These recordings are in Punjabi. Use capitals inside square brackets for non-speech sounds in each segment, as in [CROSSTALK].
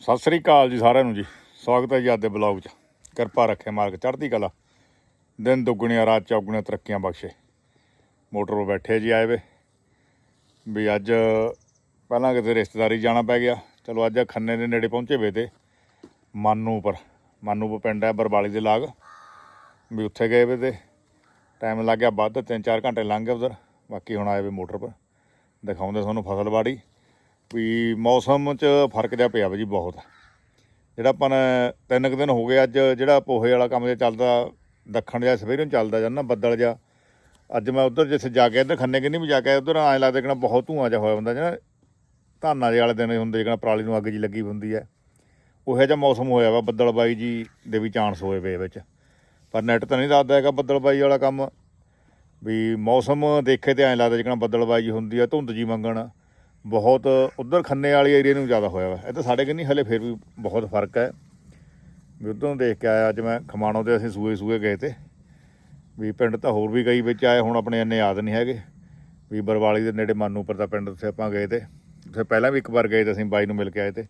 ਸਤਿ ਸ੍ਰੀ ਅਕਾਲ ਜੀ ਸਾਰਿਆਂ ਨੂੰ ਜੀ। ਸਵਾਗਤ ਹੈ ਜੀ ਅੱਜ ਦੇ ਬਲੌਗ 'ਚ। ਕਿਰਪਾ ਰੱਖੇ ਮਾਰਗ ਚੜ੍ਹਦੀ ਕਲਾ। ਦਿਨ ਦੁੱਗਣੀਆਂ, ਰਾਤ ਚੌਗਣੀਆਂ ਤਰੱਕੀਆਂ ਬਖਸ਼ੇ। ਮੋਟਰ 'ਤੇ ਬੈਠੇ ਜੀ ਆਏ ਵੇ। ਵੀ ਅੱਜ ਪਹਿਲਾਂ ਕਿਤੇ ਰਿਸ਼ਤੇਦਾਰੀ ਜਾਣਾ ਪੈ ਗਿਆ। ਚਲੋ ਅੱਜ ਖੰਨੇ ਦੇ ਨੇੜੇ ਪਹੁੰਚੇ ਵੇ ਤੇ। ਮਾਨੂਪੁਰ ਮਾਨੂਪੁਰ ਪਿੰਡ ਹੈ ਬਰਬਾਲੀ ਦੇ ਲਾਗ। ਵੀ ਉੱਥੇ ਗਏ ਵੇ ਤੇ। ਟਾਈਮ ਲੱਗ ਗਿਆ ਵੱਧ 3-4 ਘੰਟੇ ਲੰਘ ਗਏ ਉਧਰ। ਬਾਕੀ ਹੁਣ ਆਏ ਵੇ ਮੋਟਰ ਪਰ ਦਿਖਾਉਂਦੇ ਤੁਹਾਨੂੰ ਫਸਲ ਬਾੜੀ। ਵੀ ਮੌਸਮ 'ਚ ਫ਼ਰਕ ਜਿਹਾ ਪਿਆ ਵਾ ਜੀ ਬਹੁਤ। ਜਿਹੜਾ ਆਪਾਂ ਨੇ ਤਿੰਨ ਕੁ ਦਿਨ ਹੋ ਗਏ ਅੱਜ, ਜਿਹੜਾ ਪੋਹੇ ਵਾਲਾ ਕੰਮ ਜਿਹਾ ਚੱਲਦਾ, ਦੱਖਣ ਜਿਹਾ, ਸਵੇਰ ਨੂੰ ਚੱਲਦਾ ਜਾਂਦਾ, ਬੱਦਲ ਜਿਹਾ। ਅੱਜ ਮੈਂ ਉਧਰ ਜਿੱਥੇ ਜਾ ਕੇ, ਇੱਧਰ ਖੰਨੇ ਕਿੰਨੀ ਵੀ ਜਾ ਕੇ ਉਧਰ ਐਂ ਲੱਗਦਾ ਕਿ ਬਹੁਤ ਧੂਆਂ ਜਿਹਾ ਹੋਇਆ ਹੁੰਦਾ ਜਿਹੜਾ ਧਾਨਾਂ ਦੇ ਵਾਲੇ ਦਿਨ ਹੁੰਦੇ ਜਿਹੜਾ ਪਰਾਲੀ ਨੂੰ ਅੱਗ ਜੀ ਲੱਗੀ ਹੁੰਦੀ ਹੈ। ਉਹੋ ਜਿਹਾ ਮੌਸਮ ਹੋਇਆ ਵਾ ਬੱਦਲਬਾਈ ਜੀ ਦੇ ਵੀ ਚਾਂਸ ਹੋਏ ਪਏ ਵਿੱਚ। ਪਰ ਨੈਟ ਤਾਂ ਨਹੀਂ ਦੱਸਦਾ ਹੈਗਾ ਬੱਦਲਬਾਈ ਵਾਲਾ ਕੰਮ। ਵੀ ਮੌਸਮ ਦੇਖੇ ਤੇ ਐਂ ਲੱਗਦਾ ਜਿਕਣਾ ਬੱਦਲਬਾਈ ਜੀ ਹੁੰਦੀ ਆ, ਧੁੰਦ ਜੀ ਮੰਗਣ। ਬਹੁਤ ਉਧਰ ਖੰਨੇ ਵਾਲੀ ਏਰੀਆ ਨੂੰ ਜ਼ਿਆਦਾ ਹੋਇਆ ਵਾ। ਇਹ ਤਾਂ ਸਾਡੇ ਕੰਨੀ, ਹਲੇ ਫਿਰ ਵੀ ਬਹੁਤ ਫ਼ਰਕ ਹੈ। ਵੀ ਉਧਰੋਂ ਦੇਖ ਕੇ ਆਇਆ, ਅੱਜ ਮੈਂ ਖਮਾਣੋ ਤੇ ਅਸੀਂ ਸੂਏ ਸੂਏ ਗਏ ਤੇ। ਵੀ ਪਿੰਡ ਤਾਂ ਹੋਰ ਵੀ ਕਈ ਵਿੱਚ ਆਏ, ਹੁਣ ਆਪਣੇ ਇੰਨੇ ਯਾਦ ਨਹੀਂ ਹੈਗੇ। ਵੀ ਬਰਵਾਲੀ ਦੇ ਨੇੜੇ ਮਾਨੂਪੁਰ ਦਾ ਪਿੰਡ, ਉੱਥੇ ਆਪਾਂ ਗਏ ਤੇ। ਉੱਥੇ ਪਹਿਲਾਂ ਵੀ ਇੱਕ ਵਾਰ ਗਏ ਤੇ ਅਸੀਂ ਬਾਈ ਨੂੰ ਮਿਲ ਕੇ ਆਏ ਤੇ।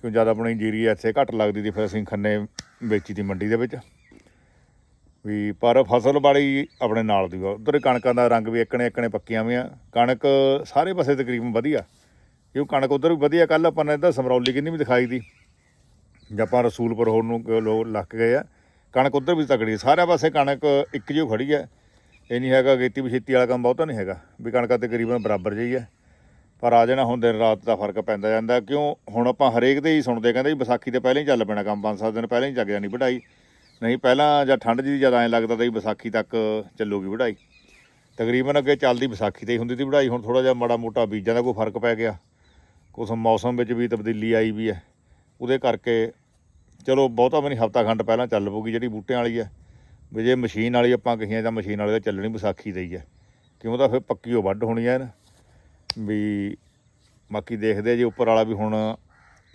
ਕਿਉਂ, ਜਦ ਆਪਣੀ ਜੀਰੀ ਇੱਥੇ ਘੱਟ ਲੱਗਦੀ ਸੀ, ਫਿਰ ਅਸੀਂ ਖੰਨੇ ਵੇਚੀ ਦੀ ਮੰਡੀ ਦੇ ਵਿੱਚ। ਵੀ ਪਰ ਫਸਲ ਬਾੜੀ ਆਪਣੇ ਨਾਲ ਦੀ ਉਧਰ ਕਣਕਾਂ ਦਾ ਰੰਗ ਵੀ ਇੱਕਣੇ ਇੱਕਣੇ ਪੱਕੀਆਂ ਵੀ ਆ ਕਣਕ ਸਾਰੇ ਪਾਸੇ ਤਕਰੀਬਨ ਵਧੀਆ। ਕਿਉਂ ਕਣਕ ਉਧਰ ਵੀ ਵਧੀਆ। ਕੱਲ ਆਪਾਂ ਨੇ ਇੱਧਰ ਸਮਰੌਲੀ ਕਿੰਨੀ ਵੀ ਦਿਖਾਈ ਦੀ ਜੇ ਆਪਾਂ ਰਸੂਲਪੁਰ ਹੋਰ ਨੂੰ ਲੋਕ ਲੱਗ ਗਏ ਆ, ਕਣਕ ਉਧਰ ਵੀ ਤਕੜੀ ਸਾਰਿਆਂ ਪਾਸੇ ਕਣਕ ਇੱਕ ਜਿਹੀ ਖੜੀ ਹੈ ਇਹ ਨਹੀਂ ਹੈਗਾ ਗੇਤੀ ਬਛੇਤੀ ਵਾਲਾ ਕੰਮ ਬਹੁਤਾ ਨਹੀਂ ਹੈਗਾ। ਵੀ ਕਣਕਾਂ ਤਕਰੀਬਨ ਬਰਾਬਰ ਜਿਹੀ ਹੈ ਪਰ ਆ ਜਾਣਾ ਹੁਣ ਦਿਨ ਰਾਤ ਦਾ ਫ਼ਰਕ ਪੈਂਦਾ ਜਾਂਦਾ। ਕਿਉਂ ਹੁਣ ਆਪਾਂ ਹਰੇਕ ਦੇ ਹੀ ਸੁਣਦੇ ਕਹਿੰਦੇ ਵੀ ਵਿਸਾਖੀ ਤੇ ਪਹਿਲਾਂ ਹੀ ਚੱਲ ਪੈਣਾ ਕੰਮ। 5-7 ਦਿਨ ਪਹਿਲਾਂ ਹੀ ਚੱਕ ਜਾਣੀ ਵਢਾਈ। ਨਹੀਂ, ਪਹਿਲਾਂ ਜਾਂ ਠੰਡ ਜੀ ਜ਼ਿਆਦਾ ਐਂ ਲੱਗਦਾ ਤਾਂ ਵੀ ਵਿਸਾਖੀ ਤੱਕ ਚੱਲੂਗੀ ਵਢਾਈ। ਤਕਰੀਬਨ ਅੱਗੇ ਚੱਲਦੀ ਵਿਸਾਖੀ ਤੇ ਹੀ ਹੁੰਦੀ ਸੀ ਵਢਾਈ, ਹੁਣ ਥੋੜਾ ਜਿਹਾ ਮਾੜਾ ਮੋਟਾ ਬੀਜਾਂ ਦਾ ਕੋਈ ਫ਼ਰਕ ਪੈ ਗਿਆ। ਕੁਛ ਮੌਸਮ ਵਿੱਚ ਵੀ ਤਬਦੀਲੀ ਆਈ ਵੀ ਹੈ। ਉਹਦੇ ਕਰਕੇ ਚਲੋ ਬਹੁਤਾ ਵੀ ਨਹੀਂ, ਹਫਤਾ ਖੰਡ ਪਹਿਲਾਂ ਚੱਲ ਪਊਗੀ ਜਿਹੜੀ ਬੂਟਿਆਂ ਵਾਲੀ ਹੈ। ਵੀ ਜੇ ਮਸ਼ੀਨ ਵਾਲੀ ਆਪਾਂ ਕਹੀਏ ਤਾਂ ਮਸ਼ੀਨ ਵਾਲੀ ਤਾਂ ਚੱਲਣੀ ਵਿਸਾਖੀ ਤੇ ਹੀ ਹੈ। ਕਿਉਂ ਤਾਂ ਫਿਰ ਪੱਕੀ ਉਹ ਵੱਢ ਹੋਣੀ ਹੈ ਨਾ। ਵੀ ਬਾਕੀ ਦੇਖਦੇ ਜੇ, ਉੱਪਰ ਵਾਲਾ ਵੀ ਹੁਣ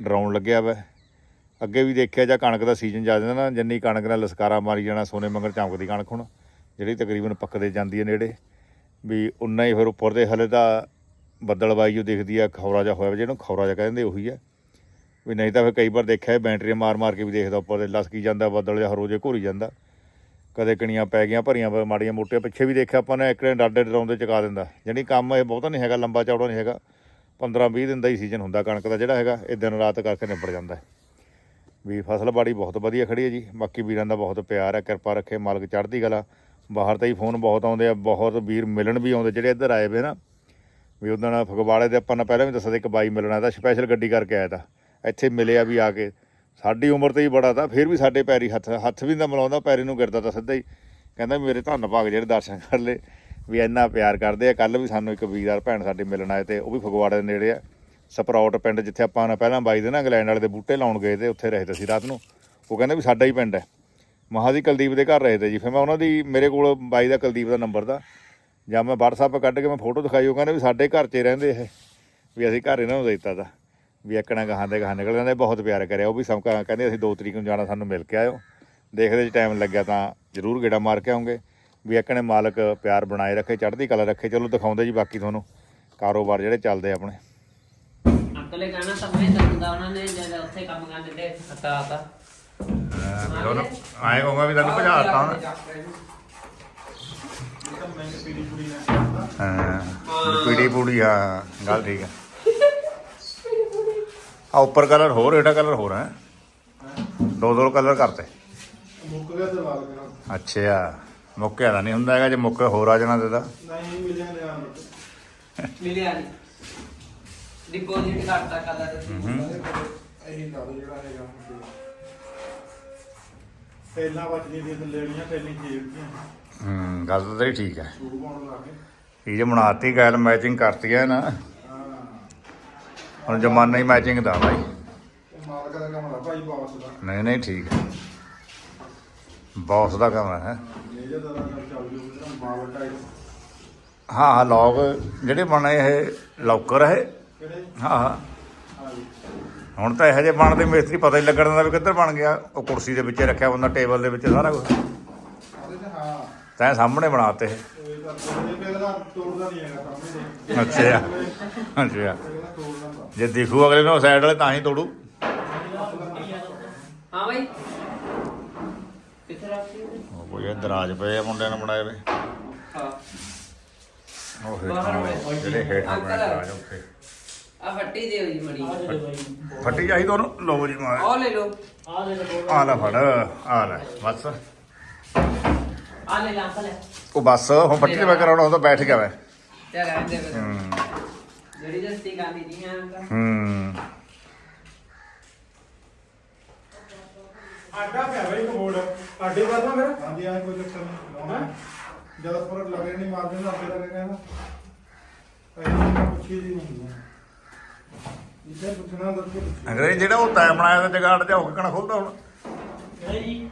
ਡਰਾਉਣ ਲੱਗਿਆ ਵਾ। ਅੱਗੇ ਵੀ ਦੇਖਿਆ ਜਾਂ ਕਣਕ ਦਾ ਸੀਜ਼ਨ ਜਾ ਜਾਂਦਾ ਨਾ, ਜੰਨੀ ਕਣਕ ਨਾਲ ਲਸਕਾਰਾ ਮਾਰੀ ਜਾਣਾ, ਸੋਨੇ ਮੰਗਰ ਚਮਕਦੀ ਕਣਕ ਹੁਣ, ਜਿਹੜੀ ਤਕਰੀਬਨ ਪੱਕਦੇ ਜਾਂਦੀ ਹੈ ਨੇੜੇ, ਵੀ ਉਨਾ ਹੀ ਫਿਰ ਉੱਪਰ ਦੇ ਹਲੇ ਤਾਂ ਬੱਦਲਬਾਈ ਜੋ ਦਿਖਦੀ ਆ, ਖੌਰਾ ਜਿਹਾ ਹੋਇਆ ਜਿਹਨੂੰ ਖੌਰਾ ਜਿਹਾ ਕਹਿੰਦੇ ਉਹੀ ਆ। ਵੀ ਨਹੀਂ ਤਾਂ ਫਿਰ ਕਈ ਵਾਰ ਦੇਖਿਆ, ਬੈਟਰੀਆਂ ਮਾਰ ਮਾਰ ਕੇ ਵੀ ਦੇਖਦਾ ਉੱਪਰ ਦੇ ਲਸਕੀ ਜਾਂਦਾ, ਬੱਦਲ ਜਿਹਾ ਰੋਜੇ ਘੋਰੀ ਜਾਂਦਾ। ਕਦੇ ਕਣੀਆਂ ਪੈ ਗਈਆਂ, ਭਰੀਆਂ ਮਾੜੀਆਂ ਮੋਟੀਆਂ, ਪਿੱਛੇ ਵੀ ਦੇਖਿਆ ਆਪਾਂ ਨੇ, ਇੱਕ ਨੇ ਡਾਡੇ ਡਰਾਉਂਦੇ ਚਕਾ ਦਿੰਦਾ। ਜਾਣੀ ਕੰਮ ਇਹ ਬਹੁਤਾ ਨਹੀਂ ਹੈਗਾ, ਲੰਬਾ ਚੌੜਾ ਨਹੀਂ ਹੈਗਾ। 15 20 ਦਿਨ ਦਾ ਹੀ ਸੀਜ਼ਨ ਹੁੰਦਾ ਕਣਕ ਦਾ, ਜਿਹੜਾ ਹੈਗਾ, ਇਹ ਦਿਨ ਰਾਤ ਕਰਕੇ ਨਿਬੜ ਜਾਂਦਾ। ਵੀ ਫਸਲ ਬਾੜੀ ਬਹੁਤ ਵਧੀਆ ਖੜੀ ਹੈ ਜੀ। ਬਾਕੀ ਵੀਰਾਂ ਦਾ ਬਹੁਤ ਪਿਆਰ ਹੈ, ਕਿਰਪਾ ਰੱਖੇ, ਮਾਲਕ ਚੜ੍ਹਦੀ ਕਲਾ। ਬਾਹਰ ਤਾਂ ਹੀ ਫੋਨ ਬਹੁਤ ਆਉਂਦੇ ਆ, ਬਹੁਤ ਵੀਰ ਮਿਲਣ ਵੀ ਆਉਂਦੇ, ਜਿਹੜੇ ਇੱਧਰ ਆਏ ਵੇ ਨਾ। ਵੀ ਉਦੋਂ ਫਗਵਾੜੇ ਦੇ ਆਪਾਂ ਨੇ ਪਹਿਲਾਂ ਵੀ ਦੱਸਿਆ ਇੱਕ ਬਾਈ ਮਿਲਣਾ ਤਾਂ ਸਪੈਸ਼ਲ ਗੱਡੀ ਕਰਕੇ ਆਇਆ ਤਾਂ। ਇੱਥੇ ਮਿਲਿਆ ਵੀ ਆ ਕੇ। ਸਾਡੀ ਉਮਰ ਤੇ ਹੀ ਬੜਾ ਤਾਂ, ਫਿਰ ਵੀ ਸਾਡੇ ਪੈਰੀ ਹੱਥ ਹੱਥ ਵੀ ਨਾ ਮਿਲਾਉਂਦਾ, ਪੈਰੀ ਨੂੰ ਗਿਰਦਾ ਤਾਂ ਸਿੱਧਾ ਹੀ। ਕਹਿੰਦਾ ਵੀ ਮੇਰੇ ਧੰਨ ਭਾਗ ਜਿਹੜੇ ਦਰਸ਼ਨ ਕਰ ਲਏ। ਵੀ ਇੰਨਾ ਪਿਆਰ ਕਰਦੇ ਆ ਕੱਲ ਵੀ ਸਾਨੂੰ ਇੱਕ ਵੀਰਦਾਰ ਭੈਣ ਸਾਡੇ ਮਿਲਣ ਆਏ ਤੇ, ਉਹ ਵੀ ਫਗਵਾੜੇ ਦੇ ਨੇੜੇ ਆ। ਸਪਰੌਟ ਪਿੰਡ ਜਿੱਥੇ ਆਪਾਂ ਨਾ ਪਹਿਲਾਂ ਬਾਈ ਦੇ ਨਾ ਇੰਗਲੈਂਡ ਵਾਲੇ ਦੇ ਬੂਟੇ ਲਾਉਣ ਗਏ ਤੇ ਉੱਥੇ ਰਹੇ ਤੇ ਸੀ ਰਾਤ ਨੂੰ। ਉਹ ਕਹਿੰਦੇ ਵੀ ਸਾਡਾ ਹੀ ਪਿੰਡ ਹੈ। ਮਹਾ ਦੀ ਕੁਲਦੀਪ ਦੇ ਘਰ ਰਹੇ ਤੇ ਜੀ। ਫਿਰ ਮੈਂ ਉਹਨਾਂ ਦੀ, ਮੇਰੇ ਕੋਲ ਬਾਈ ਦਾ ਕੁਲਦੀਪ ਦਾ ਨੰਬਰ ਦਾ। ਜਾਂ ਮੈਂ WhatsApp ਕੱਢ ਕੇ ਮੈਂ ਫੋਟੋ ਦਿਖਾਈ, ਉਹ ਕਹਿੰਦੇ ਵੀ ਸਾਡੇ ਘਰ 'ਚ ਰਹਿੰਦੇ ਇਹ। ਵੀ ਅਸੀਂ ਘਰ ਇਹਨਾਂ ਨੂੰ ਦੇ ਦਿੱਤਾ ਤਾ। ਵੀ ਇੱਕਣਾ ਗਾਹਾਂ ਦੇ ਗਾਹਾਂ ਨਿਕਲ ਜਾਂਦੇ, ਬਹੁਤ ਪਿਆਰ ਕਰਿਆ। ਉਹ ਵੀ ਸਮਕਾ ਕਹਿੰਦੇ ਅਸੀਂ 2 ਤਰੀਕ ਨੂੰ ਜਾਣਾ, ਸਾਨੂੰ ਮਿਲ ਕੇ ਆਇਓ। ਦੇਖਦੇ ਜੇ ਟਾਈਮ ਲੱਗਿਆ ਤਾਂ ਜ਼ਰੂਰ ਗੇੜਾ ਮਾਰ ਕੇ ਆਉਂਗੇ। ਵੀ ਇੱਕਣੇ ਮਾਲਕ ਪਿਆਰ ਬਣਾਏ ਰੱਖੇ, ਚੜ੍ਹਦੀ ਕਲਾ ਰੱਖੇ। ਚਲੋ ਦਿਖਾਉਂਦੇ ਜੀ ਬਾਕੀ ਤੁਹਾਨੂੰ। ਕਾਰੋਬਾਰ ਜਿਹੜੇ ਚੱਲਦੇ ਆਪਣੇ। ਅਕਲੇ ਕਹਿਣਾ ਤਾਂ ਮੈਂ ਦੱਸਦਾ ਉਹਨਾਂ ਨੇ ਜਦ ਉੱਥੇ ਕੰਮ ਕਰਦੇ ਤੇ ਹਟਾਤਾ। ਆਏ ਕਹੂੰਗਾ ਵੀ ਤੈਨੂੰ ਭਜਾਤਾ ਹਾਂ ਪੀੜੀ ਪੂੜੀ ਹਾਂ ਗੱਲ ਠੀਕ ਆ। ਉੱਪਰ ਕਲਰ ਹੋਰ ਇਹਦਾ ਕਲਰ ਹੋਰ ਹੈ। ਦੋ ਦੋ ਕਲਰ ਕਰਤੇ। ਮੁੱਕ ਗਿਆ ਤੇ ਵਾਲ ਗਿਆ ਅੱਛਾ ਮੁੱਕਿਆ ਦਾ ਨਹੀਂ ਹੁੰਦਾ ਹੈਗਾ ਜੇ ਮੁੱਕ ਹੋਰ ਆ ਜਾਣਾ ਤੇ ਦਾ ਨਹੀਂ ਮਿਲਿਆ ਲਿਆ ਮਿਲਿਆ ਨਹੀਂ ਡਿਪੋਜ਼ਿਟ ਕਰਤਾ ਕਲਰ ਇਹੀ ਲਾ ਦੋ ਜਿਹੜਾ ਹੈਗਾ ਪਹਿਲਾਂ ਵੱਜਦੀ ਦੀ ਲੈਣੀਆਂ ਪਹਿਲੀ ਜੇਬ ਦੀਆਂ ਹੂੰ ਗੱਲ ਤਾਂ ਤੇਰੀ ਠੀਕ ਹੈ ਸੂਟ ਪਾਉਣ ਲਾ ਕੇ ਇਹ ਜੇ ਬਣਾਤੀ ਗੈਲ ਮੈਚਿੰਗ ਕਰਤੀ ਹੈ ਨਾ। ਹਾਂ। ਹੁਣ ਜ਼ਮਾਨਾ ਹੀ ਮੈਚਿੰਗ ਦਾ ਭਾਈ ਇਹ ਮਾਲਕ ਦਾ ਕੰਮ ਆ ਭਾਈ ਬਾਸ ਦਾ। ਨਹੀਂ ਨਹੀਂ ਠੀਕ ਹੈ ਬੌਸ ਦਾ ਕੰਮ ਹੈ। ਇਹ ਜਦ ਦਾ ਕੰਮ ਚੱਲ ਜੂ ਜਿਹੜਾ ਮਾਲ ਟਾਈਪ ਹਾਂ ਹਾਂ ਲੋਕ ਜਿਹੜੇ ਬਣੇ ਇਹ ਲੌਕਰ ਹੈ ਹਾਂ ਹੁਣ ਤਾਂ ਇਹੋ ਜਿਹੇ ਬਣਦੇ ਮਿਸਤਰੀ ਪਤਾ ਹੀ ਲੱਗਣ ਦਾ ਵੀ ਕਿੱਧਰ ਬਣ ਗਿਆ। ਉਹ ਕੁਰਸੀ ਦੇ ਵਿੱਚ ਰੱਖਿਆ ਹੁੰਦਾ ਟੇਬਲ ਦੇ ਵਿੱਚ ਸਾਰਾ ਕੁਝ ਤੈਂ ਸਾਹਮਣੇ ਬਣਾਤੇ ਅੱਛਾ। ਜੇ ਦੇਖੂ ਅਗਲੇ ਨੂੰ ਸਾਈਡ ਵਾਲੇ ਤਾਂ ਹੀ ਤੋੜੂ। ਹਾਂ ਬਾਈ। ਕਿੱਥੇ ਰੱਖੀ ਉਹ ਕੋਈ ਪਏ ਆ ਮੁੰਡੇ ਨੇ ਬਣਾਏ ਵੇ। ਹਾਂ। ਉਹ ਜਿਹੜੇ ਹੇਠਾਂ ਬਣਾਏ ਦਰਾਜ ਉੱਥੇ ਆ ਫੱਟੀ ਦੇ ਹੋਈ ਮੜੀ। ਫੱਟੀ ਚਾਹੀਦੀ ਉਹਨੂੰ? ਲਓ ਜੀ ਮਾਰ ਆ ਲੈ ਲੋ ਆ ਲੈ ਫੜ ਆ ਲੈ ਬਸ। ਆ ਲੈ ਲਾ ਅੰਕਲ ਉਹ ਬਸ ਹੁਣ ਫੱਟੀ ਤੇ ਮੈਂ ਕਰਾਉਣਾ ਹੁੰਦਾ ਬੈਠ ਗਿਆ ਮੈਂ। ਤੇ ਰਹਿੰਦੇ ਫਿਰ। ਹੂੰ। ਜਿਹੜੀ ਜਸਤੀ ਗਾਂਦੀ ਨਹੀਂ ਆ ਹੂੰ। ਆਡਾ ਪਿਆ ਬਈ ਕਬੋਰਡ ਆਡੇ ਬਾਅਦ ਨਾ ਫਿਰ? ਹਾਂਜੀ ਆ ਕੋਈ ਚੱਕਰ ਨਹੀਂ। ਲਾਉਣਾ ਜਦ ਪਰ ਲਗੇ ਨਹੀਂ ਮਾਰਦੇ ਨਾ ਆਪੇ ਲੱਗੇ ਕਹਿੰਦਾ ਪਹਿਲਾਂ ਪੁੱਛੀ ਦੀ ਨਹੀਂ। ਇੱਥੇ ਪੁੱਛਣਾ ਦੱਸੋ ਅੰਗਰੇਜ਼ ਜਿਹੜਾ ਉਹ ਤੈ ਬਣਾਇਆ ਤਾਂ ਜਗਾੜ ਤੇ ਹੋ ਕੇ ਕਣਾ ਖੁੱਲਦਾ ਹੁਣ।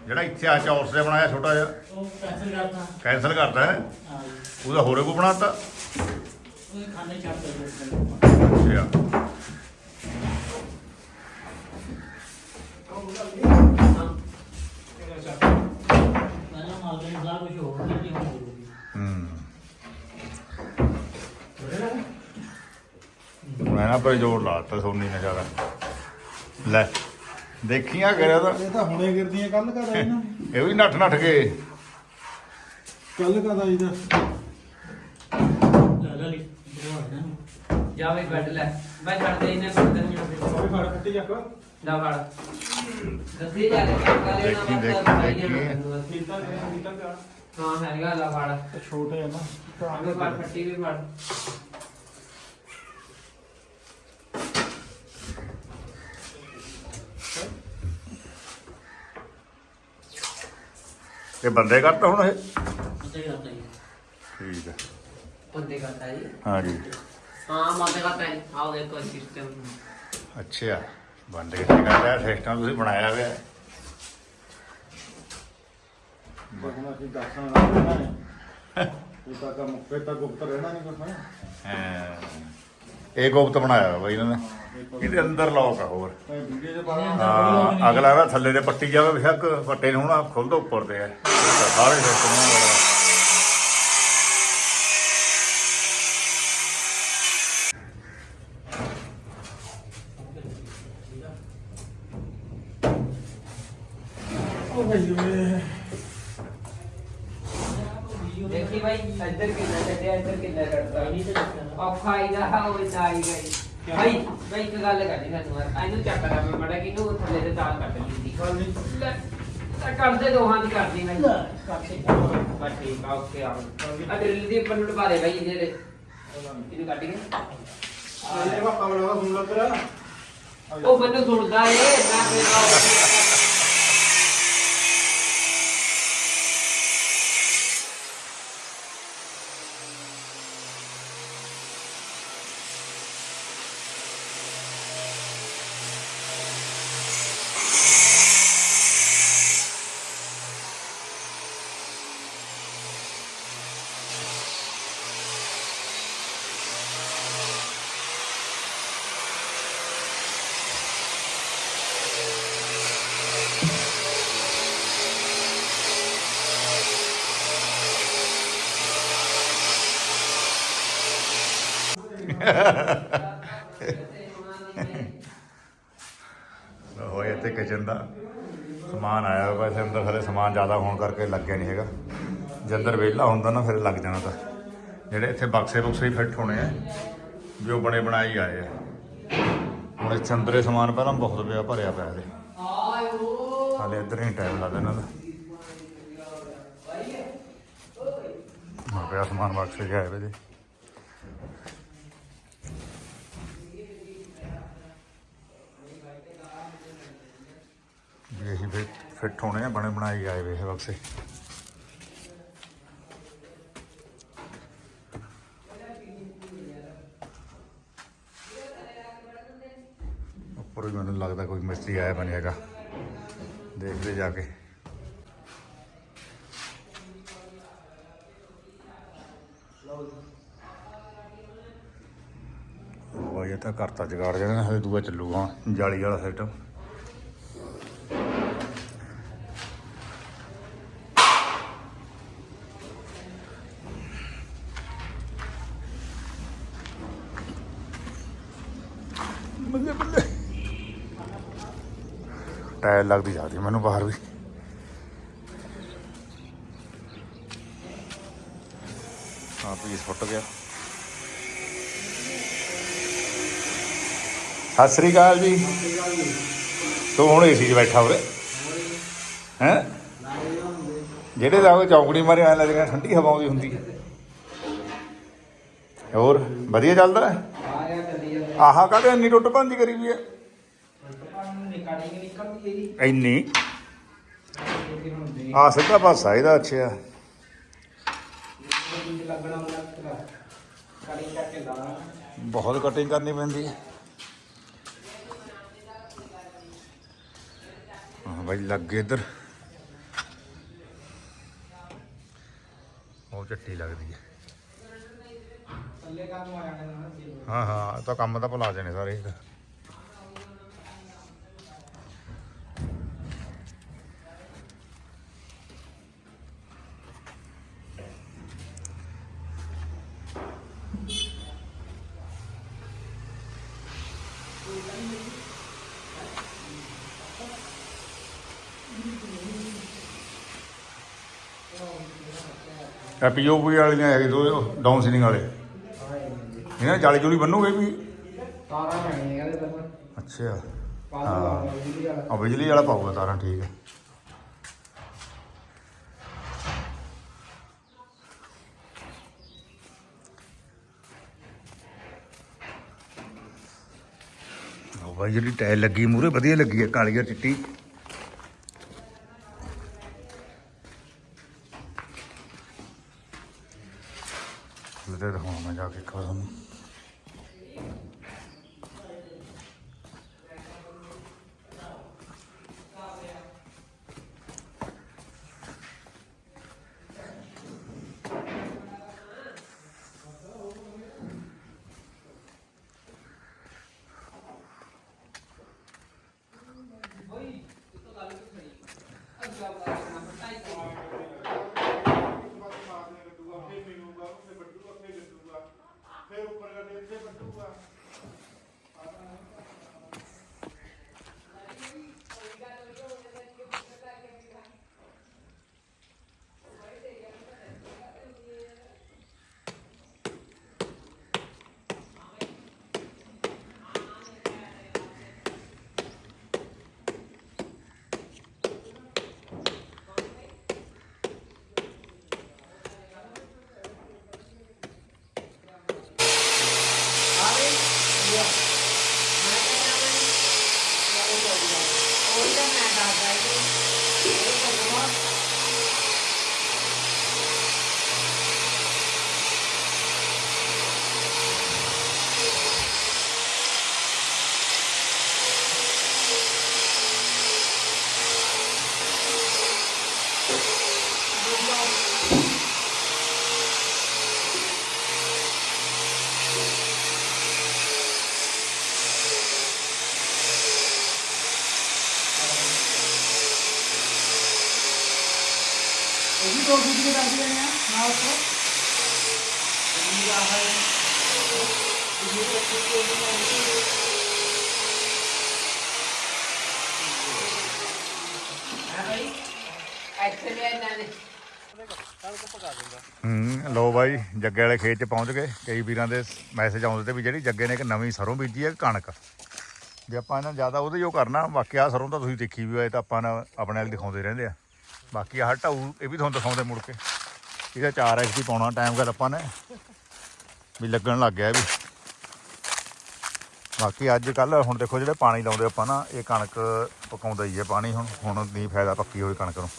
ਜਿਹੜਾ ਇੱਥੇ ਆ ਚੌਰਸ ਦੇ ਬਣਾਇਆ ਛੋਟਾ ਜਿਹਾ। ਉਹ ਕੈਂਸਲ ਕਰਤਾ। ਕੈਂਸਲ ਕਰਤਾ ਹੈ। ਹਾਂ ਜੀ। ਉਹਦਾ ਹੋਰੇ ਕੋ ਬਣਾਤਾ। ਉਹ ਖਾਣੇ ਛੱਡ ਦੇ ਅੱਛਾ। ਮੈਂ ਨਾ ਮਾਲ ਦੇ ਸਲਾਹ ਕੁਝ ਹੋਰ ਨਹੀਂ ਹੋ ਰਹੀ ਹੂੰ। ਮੈਂ ਨਾ ਪਰ ਜੋਰ ਲਾਤਾ ਸੋਨੀ ਨੇ ਜ਼ਿਆਦਾ। ਲੈ ਦੇਖੀਆਂ ਕਰਿਆ ਤਾਂ। ਇਹ ਤਾਂ ਹੁਣੇ ਗਿਰਦੀਆਂ ਕੱਲ ਕਦਾ ਇਹਨਾਂ ਇਹ ਵੀ ਨੱਠ ਨੱਠ ਗਏ ਕੱਲ ਇਹਦਾ ਲੈ ਲੈ ਲਈ ਦੋ ਹੈ ਨਾ। ਜਾ ਵੇ ਕੱਢ ਲੈ। ਮੈਂ ਛੱਡ ਦੇ ਇਹਨੇ ਬੰਦ ਨਹੀਂ। ਸਾਰੇ ਫੜ ਕੱਟੀ ਚੱਕ। ਦਾ ਫੜ। ਦੱਸੀ ਜਾ ਕੇ ਅੰਕਲ ਇਹਨਾਂ ਦੇਖੀ, ਮਤ ਦੇਖੀ, ਭਾਈ। ਨੇ ਕੀਤਾ ਕੀਤਾ ਹਾਂ ਹੈਗਾ ਲਾ ਫੜ। ਛੋਟੇ ਆ ਨਾ। ਆਗੇ ਫੜ ਫੱਟੀ ਵੀ ਫੜ। ਇਹ ਬੰਦੇ ਕਰਤਾ ਹੁਣ ਇਹ? ਕਰਤਾ ਜੀ। ਠੀਕ ਹੈ ਬੰਦੇ ਕਰਤਾ ਜੀ। ਹਾਂ ਜੀ। ਹਾਂ ਬੰਦੇ ਕਰਤਾ ਹੈ ਆਓ ਦੇਖੋ ਸਿਸਟਮ ਅੱਛਾ ਬੰਦੇ ਕਿੱਥੇ ਕਰਦਾ ਸਿਸਟਮ ਤੁਸੀਂ ਬਣਾਇਆ ਹੋਇਆ ਹੈ। ਹੁਣ ਅਸੀਂ ਦੱਸਾਂ ਨਾ ਇਹ ਤਾਂ ਕੰਮ ਫੇਰ ਤਾਂ ਗੁਪਤ ਰਹਿਣਾ ਨਹੀਂ ਕੁਛ। ਹਾਂ। ਇਹ ਗੁਪਤ ਬਣਾਇਆ ਹੋਇਆ ਬਾਈ ਇਹਨਾਂ ਨੇ। ਇਹਦੇ ਅੰਦਰ ਲੌਕ ਆ ਹੋਰ। ਹਾਂ, ਅਗਲਾ ਨਾ ਥੱਲੇ ਦੇ ਪੱਟੀ ਜਾਵੇ ਬੇਸ਼ੱਕ ਪੱਟੇ ਨੂੰ ਨਾ ਖੁੱਲਦਾ ਉੱਪਰ ਤੇ। ਹੈ ਸਾਰੇ ਸਿਸਟਮ ਨਾਲ ਉਹ ਭਾਈ ਵੇ ਦੇਖੀ ਭਾਈ ਇੱਧਰ ਕਿੰਨਾ ਚੱਲਿਆ ਇੱਧਰ ਕਿੰਨਾ ਕੱਟਦਾ ਨਹੀਂ ਤੇ ਦੱਸਣਾ ਔਖਾ ਇਹਦਾ ਆਈ ਗਈ ਭਾਈ ਮੈਂ ਇੱਕ ਗੱਲ ਕਰਨੀ ਤੁਹਾਨੂੰ ਯਾਰ ਇਹਨੂੰ ਚੱਕ ਲਾ ਮੈਂ ਮੜਾ ਕਿਨੂੰ ਥੱਲੇ ਤੇ ਤਾਲ ਕੱਟ ਲਈ ਲੈ, ਤਾਂ ਕਰਦੇ ਦੋਹਾਂ ਦੀ ਕਰਦੀ ਮੈਂ ਕਾਕੇ ਬਸ ਠੀਕ ਆ ਓਕੇ ਆ ਆ ਡਰਿਲ ਦੀ ਉੱਪਰ ਨੂੰ ਲਵਾ ਦੇ ਭਾਈ ਇਹਦੇ ਦੇ ਇਹਨੂੰ ਕੱਢ ਕੇ ਇਹ ਪਾਪਾ ਬਣਾ ਸੁਣ ਲੱਗ ਰਿਹਾ ਉਹ ਮੈਨੂੰ ਸੁਣਦਾ ਏ ਮੈਂ ਫਿਰ ਹੋਏ ਇੱਥੇ ਕਿਚਨ ਦਾ ਸਮਾਨ ਆਇਆ ਹੋਇਆ, ਵੈਸੇ ਅੰਦਰ ਹਲੇ ਸਮਾਨ ਜ਼ਿਆਦਾ ਹੋਣ ਕਰਕੇ ਲੱਗਿਆ ਨਹੀਂ ਹੈਗਾ। ਜੇ ਅੰਦਰ ਵਿਹਲਾ ਹੁੰਦਾ ਨਾ, ਫਿਰ ਲੱਗ ਜਾਣਾ ਤਾਂ। ਜਿਹੜੇ ਇੱਥੇ ਬਕਸੇ ਬੁਕਸੇ ਹੀ ਫਿੱਟ ਹੋਣੇ ਆ ਉਹ ਬਣੇ ਬਣਾਏ ਹੀ ਆਏ ਆ। ਹੁਣ ਇੱਥੇ ਅੰਦਰੇ ਸਮਾਨ ਪਹਿਲਾਂ ਬਹੁਤ ਪਿਆ, ਭਰਿਆ ਪਿਆ ਇਹਦੇ ਹਾਲੇ ਇੱਧਰ ਹੀ ਟਾਈਮ ਲੱਗਦਾ ਇਹਨਾਂ ਦਾ। ਆ ਪਿਆ ਸਮਾਨ ਬਕਸੇ ਜਿਹਾ ਆਏ ਵੇ ਜੀ ਵੀ ਇਹੀ ਫਿੱਟ ਫਿੱਟ ਹੋਣੇ ਆ, ਬਣੇ ਬਣਾਏ ਆਏ ਵੇ ਇਹ ਬਕਸੇ ਉੱਪਰ ਵੀ ਮੈਨੂੰ ਲੱਗਦਾ ਕੋਈ ਮਿਸਤਰੀ ਆਇਆ ਬਣੀ ਦੇਖਦੇ ਜਾ ਕੇ। ਉਹ ਇਹ ਤਾਂ ਕਰਤਾ ਜਗਾੜ ਜਾਣਾ ਹਲੇ ਦੂਆ ਚੱਲੂਗਾ ਜਾਲੀ ਵਾਲਾ ਸਿਸਟਮ ਲੱਗਦੀ ਜਾਂਦੀ ਮੈਨੂੰ ਬਾਹਰ ਵੀ। ਪੀਸ ਫੁੱਟ ਗਿਆ। ਸਤਿ ਸ੍ਰੀ ਅਕਾਲ ਜੀ। ਤੂੰ ਹੁਣ ਏਸੀ 'ਚ ਬੈਠਾ ਉਰੇ। ਹੈ? ਜਿਹੜੇ ਦਾ ਚੌਂਕੜੀ ਮਾਰੇ ਐ ਲੱਗਦਾ ਠੰਡੀ ਹਵਾ ਆਉਂਦੀ ਹੁੰਦੀ ਹੈ ਹੋਰ ਵਧੀਆ ਚੱਲਦਾ? ਆ ਆਹਾ ਕਾਹਦੇ ਇੰਨੀ ਟੁੱਟ ਭੰਦੀ ਕਰੀ ਵੀ ਹੈ ਨਿਕਲਦੀ ਇੰਨੀ। ਆ ਸਿੱਧਾ ਪਾਸਾ ਇਹਦਾ ਅੱਛਾ। ਇਹ ਲੱਗਣਾ ਹੁੰਦਾ ਤੇਰਾ। ਕੜੀ ਚੱਕ ਕੇ ਲਾ। ਬਹੁਤ ਕਟਿੰਗ ਕਰਨੀ ਪੈਂਦੀ ਹੈ। ਹਾਂ ਬਾਈ ਲੱਗ ਗਏ ਇੱਧਰ। ਉਹ ਚੱਟੀ ਲੱਗਦੀ ਹੈ। ਥੱਲੇ ਕੰਮ ਆ ਜਾਣਾ ਨਾ ਹਾਂ ਹਾਂ ਇਹ ਤਾਂ ਕੰਮ ਤਾਂ ਭੁਲਾ ਜਾਣੇ ਸਾਰੇ। ਇਹਦਾ ਪੀਓਪੀ ਵਾਲੀਆਂ ਹੈਗੇ ਦੋ ਡਾਊਨ ਸੀਲਿੰਗ ਵਾਲੇ। ਇਹਨਾਂ ਜਾਲੀ ਜੂਲੀ ਬੰਨੂਗੇ ਵੀ? ਤਾਰਾਂ ਪੈਣੀਆਂ ਇਹਦੇ ਪਰ ਅੱਛਾ। ਹਾਂ। ਆ ਬਿਜਲੀ ਵਾਲਾ। ਪਾਊਗਾ ਤਾਰਾਂ ਠੀਕ ਹੈ। ਉਹ ਬਾਈ ਜਿਹੜੀ ਟਾਇਲ ਲੱਗੀ ਮੂਰੇ ਵਧੀਆ ਲੱਗੀ ਹੈ ਕਾਲੀ ਔਰ ਚਿੱਟੀ। ਲੈ ਦਿਖਾਉਣਾ ਮੈਂ ਜਾ ਕੇ ਇੱਕ ਵਾਰ ਤੁਹਾਨੂੰ ਫਿਰ ਉੱਪਰ ਗੱਡੇ ਇੱਥੇ ਵੱਟੂਗਾ ਆਰੇ ਲਿਆ ਮੈਂ ਕਹਿੰਦਾ ਮੈਂ ਉਹ ਤਾਂ ਮੈਂ ਦੱਸਦਾ ਇਹ ਇਹ ਕਰਵਾ ਉਹ ਵੀ ਦੋ ਦੂਜੀ ਦੇ ਦੱਸ ਦੇਣੇ ਆ ਨਾਲ ਉੱਪਰ ਹੈ ਭਾਈ ਹੂੰ ਲੋ ਬਾਈ, ਜੱਗੇ ਵਾਲੇ ਖੇਤ ਚ ਪਹੁੰਚ ਗਏ। ਕਈ ਵੀਰਾਂ ਦੇ ਮੈਸੇਜ ਆਉਂਦੇ ਤੇ ਵੀ ਜਿਹੜੀ ਜੱਗੇ ਨੇ ਇੱਕ ਨਵੀਂ ਸਰੋਂ ਬੀਜੀ ਹੈ, ਕਣਕ। ਜੇ ਆਪਾਂ ਇਹਨਾਂ ਜ਼ਿਆਦਾ ਉਹਦੇ ਹੀ ਉਹ ਕਰਨਾ, ਬਾਕੀ ਆ ਸਰੋਂ ਤਾਂ ਤੁਸੀਂ ਦੇਖੀ ਵੀ ਹੋਏ ਤਾਂ ਆਪਾਂ ਨਾ ਆਪਣੇ ਵਾਲੇ ਦਿਖਾਉਂਦੇ ਰਹਿੰਦੇ ਆ। ਬਾਕੀ ਆਹ ਢਾਊ, ਇਹ ਵੀ ਤੁਹਾਨੂੰ ਦਿਖਾਉਂਦੇ ਮੁੜ ਕੇ। ਇਹਦਾ 4 ਐਕਸ ਦੀ ਪਾਉਣਾ ਟਾਈਮ ਕਰ ਆਪਾਂ ਨੇ। ਵੀ ਲੱਗਣ ਲੱਗ ਗਿਆ ਵੀ। ਬਾਕੀ ਅੱਜ ਕੱਲ ਹੁਣ ਦੇਖੋ ਜਿਹੜੇ ਪਾਣੀ ਲਾਉਂਦੇ ਆਪਾਂ ਨਾ ਇਹ ਕਣਕ ਪਕਾਉਂਦਾ ਹੀ ਹੈ ਪਾਣੀ ਹੁਣ ਹੁਣ ਨਹੀਂ ਫਾਇਦਾ ਪੱਕੀ ਹੋਈ ਕਣਕ ਨੂੰ।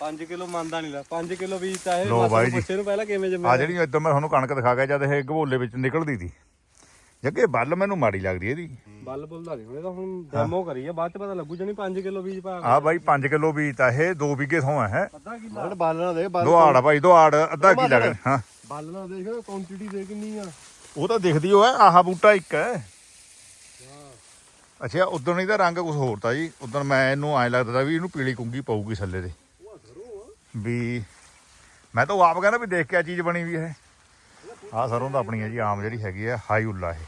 5 ਕਿਲੋ ਮੰਨਦਾ ਨਹੀਂ ਲਾ 5 ਕਿਲੋ ਤਾਂ ਇਹ ਬਾਈ ਨੂੰ ਜੀ। ਪੁੱਛੇ ਨੂੰ ਪਹਿਲਾਂ ਕਿਵੇਂ ਆ ਜੰਮਿਆ ਜਿਹੜੀ ਇਦੋਂ ਮੈਂ ਤੁਹਾਨੂੰ ਕਣਕ ਦਿਖਾ ਗਿਆ ਜਦ ਇਹ ਗਭੋਲੇ ਵਿੱਚ ਨਿਕਲਦੀ ਸੀ ਜੱਗੇ ਬੱਲ ਮੈਨੂੰ ਮਾੜੀ ਲੱਗਦੀ ਇਹਦੀ। ਬੱਲ ਬੁੱਲ ਦਾ ਨਹੀਂ ਹੁਣ ਇਹ ਤਾਂ ਹੁਣ ਡੈਮੋ ਕਰੀ ਆ ਬਾਅਦ ਚ ਪਤਾ ਲੱਗੂ ਜਣੀ 5 ਕਿਲੋ ਬੀਜ ਪਾ ਆ ਬਾਈ 5 ਕਿਲੋ ਬੀਜ ਤਾਂ ਇਹ 2 ਵਿਗੇ ਥੋਂ ਹੈ। ਅੱਧਾ ਕਿਲੋ। ਬੱਲ ਨਾ ਦੇ ਦੁਆੜ ਆ ਬਾਈ ਦੁਆੜ ਅੱਧਾ ਕੀ ਲੱਗ ਹਾਂ। ਬੱਲ ਨਾ ਦੇਖ ਕੁਆਂਟੀਟੀ ਦੇ ਕਿੰਨੀ ਆ। ਉਹ ਤਾਂ ਦਿਖਦੀ ਉਹ ਹੈ ਆਹ ਬੂਟਾ ਇੱਕ ਹੈ। ਅੱਛਾ ਉਦੋਂ ਇਹਦਾ ਰੰਗ ਕੁਝ ਹੋਰ ਤਾਂ ਜੀ। ਉਦੋਂ ਮੈਂ ਇਹਨੂੰ ਐਂ ਲੱਗਦਾ ਤਾ ਵੀ ਇਹਨੂੰ ਪੀਲੀ ਕੁੰਗੀ ਪਊਗੀ ਥੱਲੇ ਦੇ ਵੀ ਮੈਂ ਤਾਂ ਉਹ ਆਪ ਕਹਿੰਦਾ ਵੀ ਦੇਖ ਕੇ ਆ ਚੀਜ਼ ਬਣੀ ਵੀ ਹੈ। ਆਹ ਸਰੋਂ ਦਾ ਆਪਣੀ ਹੈ ਜੀ ਆਮ ਜਿਹੜੀ ਹੈਗੀ ਆ ਹਾਈ ਉੱਲਾ ਇਹ।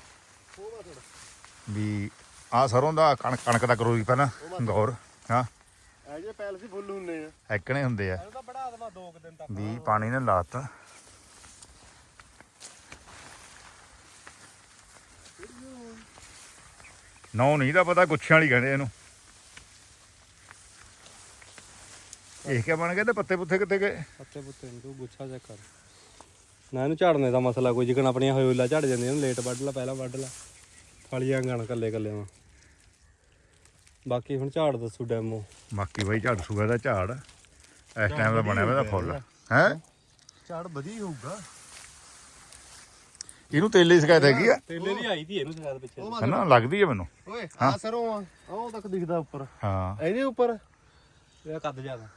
ਵੀ ਆਹ ਸਰੋਂ ਦਾ ਕਣਕ ਕਣਕ ਦਾ ਕਰੋ ਜੀ ਪਹਿਲਾਂ ਗੌਰ ਹਾਂ। ਜੇ ਪੈਲ ਸੀ ਫੁੱਲ ਹੁੰਨੇ ਆ। ਐਕਣੇ ਹੁੰਦੇ ਆ। ਇਹਨੂੰ ਤਾਂ ਬੜਾ ਦਵਾ ਦੋ ਕੁ ਦਿਨ ਤੱਕ। ਵੀ ਪਾਣੀ ਨੇ ਲਾਤਾ। ਨੌ ਨਹੀਂ ਦਾ ਪਤਾ ਗੁੱਛਿਆਂ ਵਾਲੀ ਕਹਿੰਦੇ ਇਹਨੂੰ। ਇਹ ਕਿਆ ਬਣ ਗਿਆ ਤੇ ਪੱਤੇ ਪੁੱਥੇ ਕਿੱਥੇ ਗਏ? ਪੱਤੇ ਪੁੱਤੇ ਨੂੰ ਗੁੱਛਾ ਚੈੱਕ ਕਰ। ਨਾ ਇਹਨੂੰ ਝਾੜਨੇ ਦਾ ਮਸਲਾ ਕੋਈ ਜਿਕਣ ਆਪਣੀਆਂ ਹੋਇਲਾ ਝੜ ਜਾਂਦੀਆਂ ਨੇ ਲੇਟ ਵੱਢ ਲਾ ਪਹਿਲਾਂ ਵੱਢ ਲਾ। ਫਲੀਆਂ ਗਣ ਕੱਲੇ ਕੱਲੇ ਵਾ। ਬਾਕੀ ਹੁਣ ਝਾੜ ਦੱਸੂ ਡੈਮੋ। ਬਾਕੀ ਬਾਈ ਝਾੜ ਸੂਗਾ ਦਾ ਝਾੜ। ਇਸ ਟਾਈਮ ਦਾ ਬਣਿਆ ਹੋਇਆ ਦਾ ਫੁੱਲ। ਹੈ? ਝਾੜ ਵਧੀਆ ਹੋਊਗਾ। ਇਹਨੂੰ ਤੇਲੇ ਦੀ ਸ਼ਿਕਾਇਤ ਹੈਗੀ ਆ? ਤੇਲੇ ਦੀ ਆਈ ਦੀ ਇਹਨੂੰ ਸ਼ਾਇਦ ਪਿੱਛੇ ਹੈਨਾ ਲੱਗਦੀ ਹੈ ਮੈਨੂੰ। ਓਏ ਆ ਸਰੋਂ ਆ ਉਹ ਤੱਕ ਦਿਖਦਾ ਉੱਪਰ। ਹਾਂ। ਇਹਦੇ ਉੱਪਰ? ਇਹ ਕੱਦ ਜ਼ਿਆਦਾ।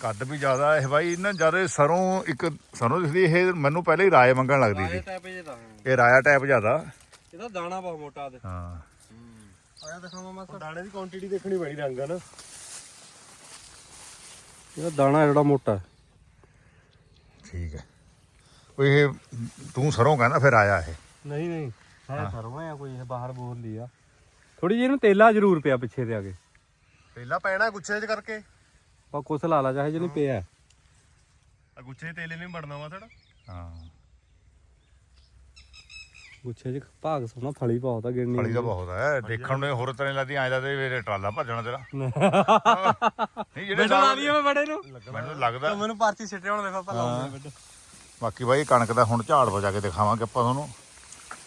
ਕੱਦ ਵੀ ਜ਼ਿਆਦਾ ਇਹ ਬਾਈ ਇਹਨਾਂ ਜ਼ਿਆਦਾ ਸਰੋਂ ਇੱਕ ਸਰੋਂ ਦਿਖਦੀ ਇਹ ਮੈਨੂੰ ਪਹਿਲੇ ਹੀ ਰਾਏ ਮੰਗਣ ਲੱਗਦੀ ਸੀ। ਟਾਈਪ ਜੇ ਤਾਂ ਇਹ ਰਾਇਆ ਟਾਈਪ ਜ਼ਿਆਦਾ। ਇਹਦਾ ਦਾਣਾ ਬਹੁਤ ਮੋਟਾ ਦੇ ਹਾਂ। ਆਇਆ ਦਿਖਾਵਾਂ ਮਾਸਾ ਦਾਣੇ ਦੀ ਕੁਆਂਟੀਟੀ ਦੇਖਣੀ ਪੈਣੀ ਰੰਗ ਨਾ। ਇਹਦਾ ਦਾਣਾ ਜਿਹੜਾ ਮੋਟਾ ਹੈ। ਠੀਕ ਹੈ। ਉਹ ਇਹ ਤੂੰ ਸਰੋਂ ਕਹਿੰਦਾ ਫਿਰ ਆਇਆ ਇਹ। ਨਹੀਂ ਨਹੀਂ। ਹੈ ਸਰੋਂ ਆ ਕੋਈ ਇਹ ਬਾਹਰ ਬੋਲ ਲਈ ਆ। ਥੋੜੀ ਜਿਹੀ ਇਹਨੂੰ ਤੇਲਾ ਜ਼ਰੂਰ ਪਿਆ ਪਿੱਛੇ ਤੇ ਆ ਕੇ ਪਹਿਲਾਂ ਪੈਣਾ ਗੁੱਛੇ 'ਚ ਕਰਕੇ? ਪਰ ਕੁਛ ਲਾ ਲਾ ਚਾਹੇ ਜਿਹਨੂੰ ਪਿਆ। ਆ ਗੁੱਛੇ ਤੇਲੇ ਨਹੀਂ ਵੜਨਾ ਵਾ ਥੜਾ ਹਾਂ। ਗੁੱਛੇ 'ਚ ਭਾਗ ਸੋਣਾ ਫਲੀ ਬਹੁਤ ਆ ਗਿਣਨੀ ਫਲੀ ਦਾ। ਬਹੁਤ ਹੈ ਦੇਖਣ ਨੂੰ ਹੋਰ ਤਰ੍ਹਾਂ ਲੱਗਦੀ ਐਂ ਲੱਗਦਾ ਵੀ ਇਹ ਟਰਾਲਾ ਭੱਜਣਾ ਤੇਰਾ। [LAUGHS] ਨਹੀਂ ਜਿਹੜੇ ਹਿਸਾਬ- ਮੈਂ ਬੜੇ ਨੂੰ। ਮੈਨੂੰ ਲੱਗਦਾ ਮੈਨੂੰ ਪਾਰਟੀ ਸਿੱਟੇ ਹੁਣ ਵੇਖਾ ਭਲਾ ਬਾਕੀ ਬਾਈ ਕਣਕ ਦਾ ਹੁਣ ਝਾੜ ਵਜਾ ਕੇ ਦਿਖਾਵਾਂਗੇ ਆਪਾਂ ਤੁਹਾਨੂੰ।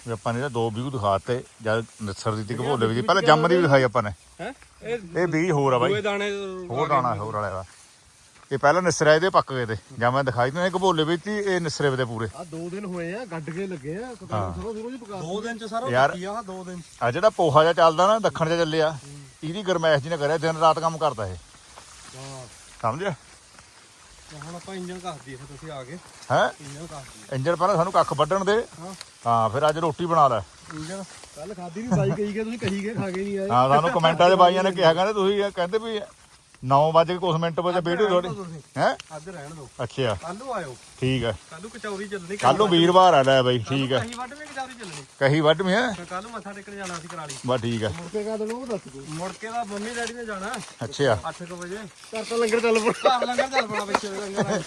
ਵੀ ਆਪਾਂ ਨੇ ਤਾਂ ਦੋ ਵੀਊ ਦਿਖਾਤੇ ਜਦ ਨਿਸਰ ਦੀ ਤੀ ਘਬੋਲੇ ਵਿੱਚ ਪਹਿਲਾਂ ਜੰਮ ਦੀ ਵੀ ਦਿਖਾਈ ਆਪਾਂ ਨੇ। ਹੈ? ਇਹ ਬੀਜ ਹੋਰ ਆ ਬਾਈ। ਦੂਏ ਦਾਣੇ ਹੋਰ ਦਾਣਾ ਹੋਰ ਵਾਲਾ ਦਾ ਇਹ ਪਹਿਲਾਂ ਨਿਸਰਾ ਇਹਦੇ ਪੱਕ ਗਏ ਤੇ। ਜਾਂ ਮੈਂ ਦਿਖਾਈ ਤੇ ਘਬੋਲੇ ਵਿੱਚ ਹੀ ਇਹ ਨਿਸਰੇ ਵੇ ਪੂਰੇ। ਆ ਦੋ ਦਿਨ ਹੋਏ ਆ ਗੱਡ ਕੇ ਲੱਗੇ ਆ। ਸਰੋਂ ਸਰੋਂ ਜੀ ਪਕਾ ਦੋ ਦਿਨ ਚ ਸਾਰਾ ਪੱਕੀ ਆ ਦੋ ਦਿਨ ਆ ਜਿਹੜਾ ਪੋਹਾ ਜਿਹਾ ਚੱਲਦਾ ਨਾ ਦੱਖਣ ਜਿਹਾ ਚੱਲਿਆ ਇਹਦੀ ਗਰਮੈਸ਼ ਜੀ ਨੇ ਕਰਿਆ ਦਿਨ ਰਾਤ ਕੰਮ ਕਰਦਾ ਇਹ। ਸਮਝਿਆ ਹੁਣ ਆਪਾਂ ਇੰਜਨ ਕੱਸ ਦਈਏ ਫਿਰ ਤੁਸੀਂ ਆ ਗਏ ਹੈ? ਇੰਜਨ ਕੱਸ ਦਈਏ। ਇੰਜਣ ਪਹਿਲਾਂ ਸਾਨੂੰ ਕੱਖ ਵੱਢਣ ਦੇ। ਹਾਂ। ਹਾਂ ਫਿਰ ਅੱਜ ਰੋਟੀ ਬਣਾ ਲੈ। ਇੰਜਨ ਕੱਲ ਖਾਦੀ ਨਹੀਂ ਬਾਈ ਕਹੀ ਗਏ ਤੁਸੀਂ ਕਹੀ ਗਏ ਖਾ ਕੇ ਨਹੀਂ ਆਏ। ਹਾਂ ਸਾਨੂੰ ਕਮੈਂਟਾਂ ਦੇ ਬਾਈਆਂ ਨੇ ਕਿਹਾ ਕਹਿੰਦੇ ਤੁਸੀਂ ਕਹਿੰਦੇ ਵੀ 9 ਵਜੇ ਕੁਝ ਮਿੰਟ ਵਜੇ ਵੀਡੀਓ ਤੁਹਾਡੀ ਹੈ? ਅੱਜ ਰਹਿਣ ਦਿਓ। ਅੱਛਾ। ਕੱਲੂ ਆਇਓ। ਠੀਕ ਹੈ ਕੱਲੂ ਕਚੌਰੀ ਚੱਲਣੀ ਕੱਲ ਵੀਰਵਾਰ ਆ ਲੈ ਬਾਈ ਠੀਕ ਹੈ ਕਹੀ ਵੱਢ ਕੇ ਕਚੌਰੀ ਚੱਲਣੀ। ਕਹੀ ਵੱਢ ਮੀ ਹੈ ਕੱਲ ਮੱਥਾ ਟੇਕਣ ਜਾਣਾ ਸੀ ਕਰਾਲੀ। ਬਸ ਠੀਕ ਹੈ ਮੁੜ ਕੇ ਕਾ ਉਹ ਦੱਸ ਦੋ ਮੁੜ ਕੇ ਦਾ ਮੰਮੀ ਡੈਡੀ ਨੇ ਜਾਣਾ। ਅੱਛਾ। 8:00 ਵਜੇ। ਘਰ ਤਾਂ ਲੰਗਰ ਚੱਲ ਪੜਾ ਘਰ ਲੰਗਰ ਚੱਲ ਪਣਾ ਪਿੱਛੇ ਲੰਗਰ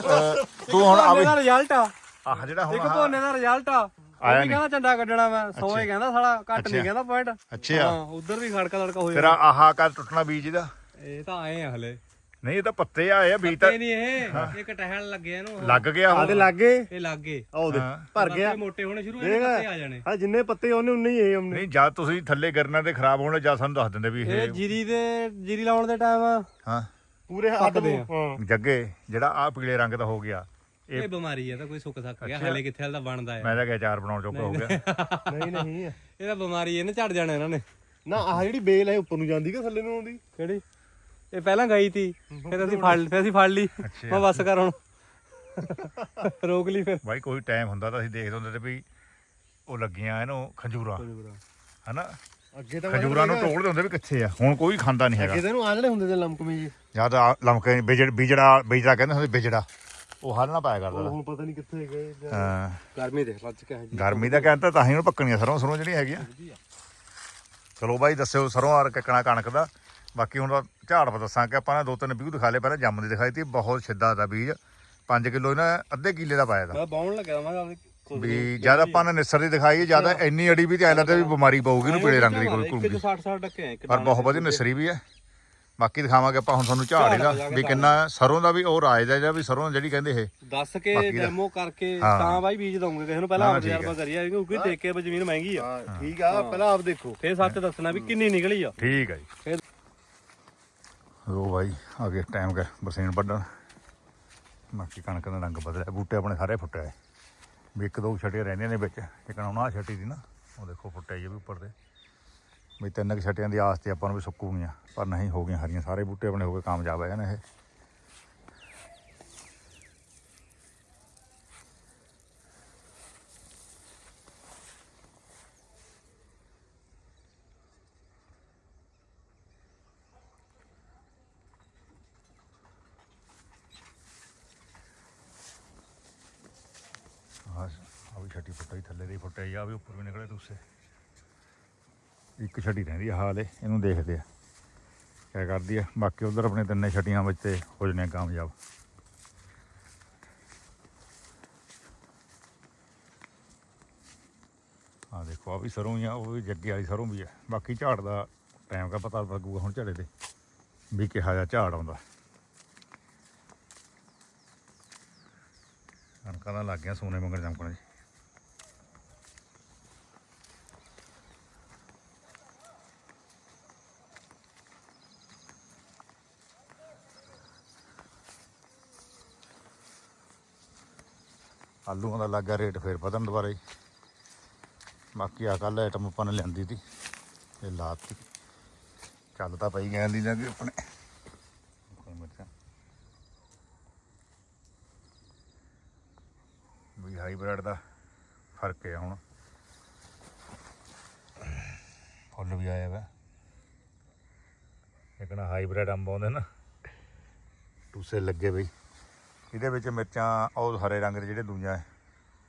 ਅਹ ਤੂੰ ਹੁਣ ਆ ਭੋਨੇ ਦਾ ਰਿਜ਼ਲਟ ਆ। ਆਹ ਜਿਹੜਾ ਹੁਣ ਇੱਕ ਆਹ- ਭੋਨੇ ਦਾ ਰਿਜ਼ਲਟ ਆ। ਆਇਆ ਵੀ ਕਹਿੰਦਾ ਝੰਡਾ ਕੱਢਣਾ ਮੈਂ ਸੋਏ ਕਹਿੰਦਾ ਸਾਲਾ ਘੱਟ ਨਹੀਂ ਕਹਿੰਦਾ ਪੁਆਇੰਟ ਅੱਛਾ। ਹਾਂ ਉਧਰ ਵੀ ਖੜਕਾ ਲੜਕਾ ਹੋ ਤੇਰਾ ਆਹਾ ਕਾ ਟੁੱਟਣਾ ਬੀਜ ਦਾ ਇਹ ਤਾਂ ਆਏ ਆ ਹਲੇ। ਨਹੀਂ ਇਹ ਤਾਂ ਪੱਤੇ ਆਏ ਆ ਬੀਜ ਤਾਂ ਇਹ ਨਹੀਂ ਇਹ। ਇੱਕ ਟਹਿਲ ਲੱਗੇ ਇਹਨੂੰ। ਲੱਗ ਗਿਆ ਆਦੇ ਲੱਗੇ ਇਹ ਲੱਗ ਗਏ। ਆਉ ਦੇ ਹਾਂ। ਭਰ ਗਿਆ। ਮੋਟੇ ਹੋਣੇ ਸ਼ੁਰੂ ਹੋਏ ਪੱਤੇ ਆ ਜਾਣੇ। ਆ ਜਿੰਨੇ ਪੱਤੇ ਉਹਨੇ ਉਨੇ ਹੀ ਇਹ ਉਹਨੇ। ਨਹੀਂ ਜਦ ਤੁਸੀਂ ਥੱਲੇ ਗਿਰਨਾ ਤੇ ਖਰਾਬ ਹੋਣੇ ਜਾਂ ਸਾਨੂੰ ਦੱਸ ਦਿੰਦੇ ਵੀ ਇਹ ਇਹ ਜੀਰੀ ਦੇ ਜੀਰੀ ਲਾਉਣ ਦੇ ਟਾਈਮ ਹਾਂ। ਪੂਰੇ ਹੱਥ। ਹਾਂ। ਜੱਗੇ ਜਿਹੜਾ ਆ ਪੀਲੇ ਰੰਗ ਦਾ ਹੋ ਗਿਆ। ਇਹ ਬਿਮਾਰੀ ਆ ਤਾਂ ਕੋਈ ਸੁੱਕ ਸੱਕ ਗਿਆ ਹਲੇ ਕਿੱਥੇ ਹਲ ਦਾ ਬਣਦਾ ਆ। ਮੈਂ ਤਾਂ ਕਿਹਾ ਚਾਰ ਬਣਾਉਣ ਚੋਕਾ ਹੋ ਗਿਆ। ਨਹੀਂ ਨਹੀਂ ਇਹ ਤਾਂ ਬਿਮਾਰੀ ਇਹਨੇ ਝੜ ਜਾਣਾ ਇਹਨਾਂ ਨੇ। ਨਾ ਆਹ ਜਿਹੜੀ ਬੇਲ ਹੈ ਉੱਪਰ ਨੂੰ ਜਾਂਦੀ ਕਿ ਥੱਲੇ ਨੂੰ ਆਉਂਦੀ? ਕਿਹੜੀ? ਇਹ ਪਹਿਲਾਂ ਗਈ ਤੀ ਫਿਰ ਅਸੀਂ ਫੜ ਫਿਰ ਅਸੀਂ ਫੜ ਲਈ। ਮੈਂ ਬਸ ਕਰ ਹੁਣ। ਰੋਕ ਲਈ ਫਿਰ। ਬਾਈ ਕੋਈ ਟਾਈਮ ਹੁੰਦਾ ਤਾਂ ਅਸੀਂ ਦੇਖਦੇ ਹੁੰਦੇ ਤੇ ਵੀ ਉਹ ਲੱਗੀਆਂ ਇਹਨੂੰ ਖੰਜੂਰਾ। ਹਨਾ? ਅੱਗੇ ਤਾਂ ਖਜੂਰਾਂ ਨੂੰ ਟੋਲਦੇ ਹੁੰਦੇ ਵੀ ਕਿੱਥੇ ਆ? ਹੁਣ ਕੋਈ ਖਾਂਦਾ ਨਹੀਂ ਹੈਗਾ। ਅੱਗੇ ਤਾਂ ਇਹਨੂੰ ਆਲਣੇ ਹੁੰਦੇ ਤੇ ਲੰਕਮੇ ਜੀ ਜਾਂ ਤਾਂ ਲਮਕੇ ਬਿਜੜ ਬਿਜੜਾ ਬਿਜੜਾ ਕਹਿੰਦੇ ਹੁੰਦੇ ਬਿਜੜਾ। ਉਹ ਹਲ ਨਾ ਪਾਇਆ ਕਰਦਾ। ਹੁਣ ਪਤਾ ਨਹੀਂ ਕਿੱਥੇ ਗਏ ਜਾਂ- ਹਾਂ। ਗਰਮੀ ਦੇਖ ਲੱਜ ਕੇ ਜੀ ਗਰਮੀ ਦਾ ਕਹਿੰਦਾ ਤਾਂ ਹੀ ਉਹਨੂੰ ਪੱਕਣੀਆਂ ਸਰੋਂ ਸਰੋਂ ਜਿਹੜੀਆਂ ਹੈਗੀਆਂ। ਚਲੋ ਬਾਈ ਦੱਸਿਓ ਸਰੋਂ ਆਰ ਕੱਕਣਾ ਕਣਕ ਦਾ। ਬਾਕੀ ਹੁਣ ਤਾਂ ਝਾੜ ਪਾ ਦੱਸਾਂ ਕਿ ਆਪਾਂ ਨੇ ਦੋ ਤਿੰਨ ਵੀਊ ਦਿਖਾ ਲਏ ਪਹਿਲਾਂ ਜੰਮ ਦੀ ਦਿਖਾਈ ਤੀ ਬਹੁਤ ਸਿੱਧਾ ਦਾ ਬੀਜ। 5 ਕਿਲੋ ਇਹਨਾਂ ਅੱਧੇ ਕਿੱਲੇ ਦਾ ਪਾਇਆ ਦਾ ਮੈਂ ਬਾਉਣ ਲੱਗਾ ਮੈਂ ਆਪਣੀ ਵੀ ਜਦ ਆਪਾਂ ਨੇ ਨਿਸਰ ਦੀ ਦਿਖਾਈ ਜ਼ਿਆਦਾ ਇੰਨੀ ਅੜੀ ਵੀ ਤੇ ਐ ਲੱਗਦਾ ਵੀ ਬਿਮਾਰੀ ਪਊਗੀ ਇਹਨੂੰ ਪੀਲੇ ਰੰਗ ਦੀ ਕੋਈ ਕੋਈ 60 60 ਟੱਕੇ ਆ ਇੱਕ ਪਰ ਬਹੁਤ ਵਧੀਆ ਨਿਸਰੀ ਵੀ ਹੈ। ਬਾਕੀ ਦਿਖਾਵਾਂਗੇ ਆਪਾਂ ਹੁਣ ਤੁਹਾਨੂੰ ਝਾੜ ਇਹਦਾ ਵੀ ਕਿੰਨਾ ਸਰੋਂ ਦਾ ਵੀ ਉਹ ਰਾਜ ਦਾ ਜਿਹੜਾ ਵੀ ਸਰੋਂ ਜਿਹੜੀ ਕਹਿੰਦੇ ਇਹ। ਦੱਸ ਕੇ। ਡੈਮੋ ਕਰਕੇ। ਤਾਂ ਬਾਈ ਬੀਜ ਦਊਂਗੇ ਕਿਸੇ ਨੂੰ ਪਹਿਲਾਂ ਆਪ ਤਜਰਬਾ ਕਰੀਏ ਕਿਉਂਕਿ ਠੇਕੇ 'ਤੇ ਜ਼ਮੀਨ ਮਹਿੰਗੀ ਆ। ਹਾਂ ਠੀਕ ਆ ਪਹਿਲਾਂ ਆਪ ਦੇਖੋ। ਫੇਰ ਸੱਚ ਦੱਸਣਾ ਵੀ ਕਿੰਨੀ ਨਿਕਲੀ ਆ। ਠੀਕ ਹੈ ਜੀ। ਫਿਰ- ਲੋ ਭਾਈ ਅੱਗੇ ਟਾਈਮ ਕਰ ਬਰਸੀਨ ਵੱਢਣ। ਬਾਕੀ ਕਣਕ ਦਾ ਰੰਗ ਬਦਲਿਆ ਬੂਟੇ ਆਪਣੇ ਸਾਰੇ ਫੁੱਟੇ ਆਏ ਵੀ ਇੱਕ ਦੋ ਛਟੀਆਂ ਰਹਿੰਦੀਆਂ ਨੇ ਵਿੱਚ ਇੱਕ ਨਾ ਆਹ ਛਟੀ ਦੀ ਨਾ ਉਹ ਦੇਖੋ ਫੁੱਟੇ ਜੇ ਵੀ ਉੱਪਰ ਦੇ। ਵੀ ਤਿੰਨ ਕੁ ਛਟੀਆਂ ਦੀ ਆਸ ਤੇ ਆਪਾਂ ਨੂੰ ਵੀ ਸੁੱਕੂਗੀਆਂ ਪਰ ਨਹੀਂ, ਹੋ ਗਈਆਂ ਹਰੀਆਂ, ਸਾਰੇ ਬੂਟੇ ਆਪਣੇ ਹੋ ਕੇ ਕਾਮਯਾਬ ਆ ਜਾਣ ਇਹ। ਆ ਵੀ ਛਟੀ ਫੁੱਟਾ ਹੀ, ਥੱਲੇ ਦੇ ਫੁੱਟਿਆ ਹੀ ਆ ਵੀ ਉੱਪਰ ਵੀ ਨਿਕਲੇ ਤੁਸੇ। ਇੱਕ ਛੱਡੀ ਰਹਿੰਦੀ ਆ ਹਾਲੇ ਇਹਨੂੰ ਦੇਖਦੇ ਆ। ਕਿਆ ਕਰਦੀ ਆ। ਬਾਕੀ ਉਧਰ ਆਪਣੇ ਤਿੰਨੇ ਛੱਡੀਆਂ ਵਿੱਚ ਤੇ ਹੋ ਜਨੇ ਕਾਮਯਾਬ। ਆ ਦੇਖੋ ਆ ਵੀ ਸਰੋਂ ਹੀ ਆ, ਉਹ ਵੀ ਜੱਗੇ ਵਾਲੀ ਸਰੋਂ ਵੀ ਆ। ਬਾਕੀ ਝਾੜ ਦਾ ਟਾਈਮ ਦਾ ਪਤਾ ਲੱਗੂਗਾ ਹੁਣ ਝੜੇ ਤੇ, ਵੀ ਕਿਹਾ ਜਾ ਝਾੜ ਆਉਂਦਾ। ਕਣਕਾਂ ਦਾ ਲੱਗ ਗਿਆ ਸੋਨੇ ਮੰਗਣ ਚਮਕਣ ਜੀ। ਆਲੂਆਂ ਦਾ ਲੱਗਾ ਰੇਟ ਫੇਰ ਵਧਣ ਦੁਬਾਰਾ। ਹੀ ਬਾਕੀ ਆ ਕੱਲ ਆਈਟਮ ਆਪਾਂ ਨੇ ਲਿਆਂਦੀ ਤੀ, ਇਹ ਲਾਤੀ। ਚੱਲ ਤਾਂ ਪਈ ਗਏ ਦੀ ਲੱਗੇ ਆਪਣੇ। ਕੋਈ ਮਿਰਚਾਂ ਵੀ ਹਾਈਬ੍ਰਿਡ ਦਾ ਫ਼ਰਕ ਹੈ ਹੁਣ। ਫੁੱਲ ਵੀ ਆਇਆ ਵਾ। ਲੇਕਿਨ ਹਾਈਬ੍ਰਿਡ ਅੰਬ ਆਉਂਦੇ ਨਾ, ਟੂਸੇ ਲੱਗੇ ਬਈ। ਇਹਦੇ ਵਿੱਚ ਮਿਰਚਾਂ, ਉਹ ਹਰੇ ਰੰਗ ਦੇ ਜਿਹੜੇ ਦੂਜਾ ਹੈ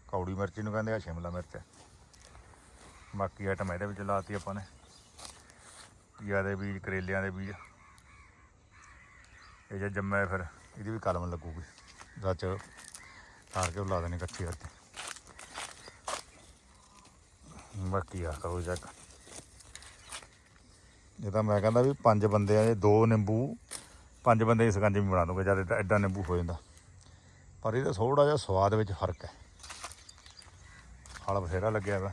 ਕੌੜੀ ਮਿਰਚ ਨੂੰ ਕਹਿੰਦੇ ਆ, ਸ਼ਿਮਲਾ ਮਿਰਚ ਹੈ ਬਾਕੀ ਆਈਟਮ ਇਹਦੇ ਵਿੱਚ ਲਾਤੀ ਆਪਾਂ ਨੇ। ਘੀਆ ਦੇ ਬੀਜ, ਕਰੇਲਿਆਂ ਦੇ ਬੀਜ। ਇਹ ਜੇ ਜੰਮਿਆ ਫਿਰ, ਇਹਦੀ ਵੀ ਕਲਮ ਲੱਗੂਗੀ। ਸੱਚ ਤਾਰ ਕੇ ਉਹ ਲਾ ਦੇਣੀ ਇਕੱਠੀ ਕਰਕੇ ਬਾਕੀ ਆ ਕਰੋ ਚੈੱਕ ਇਹ ਤਾਂ ਮੈਂ ਕਹਿੰਦਾ ਵੀ ਪੰਜ ਬੰਦੇ ਆ, ਇਹ ਦੋ ਨਿੰਬੂ, ਪੰਜ ਬੰਦੇ ਦੀ ਸਕੰਜ ਵੀ ਬਣਾ ਦੂੰਗਾ ਜਦ ਐਡਾ ਨਿੰਬੂ ਹੋ ਜਾਂਦਾ। ਪਰ ਇਹਦਾ ਥੋੜਾ ਜਿਹਾ ਸਵਾਦ ਵਿੱਚ ਫ਼ਰਕ ਹੈ। ਫਲ ਬਥੇਰਾ ਲੱਗਿਆ ਵਾ।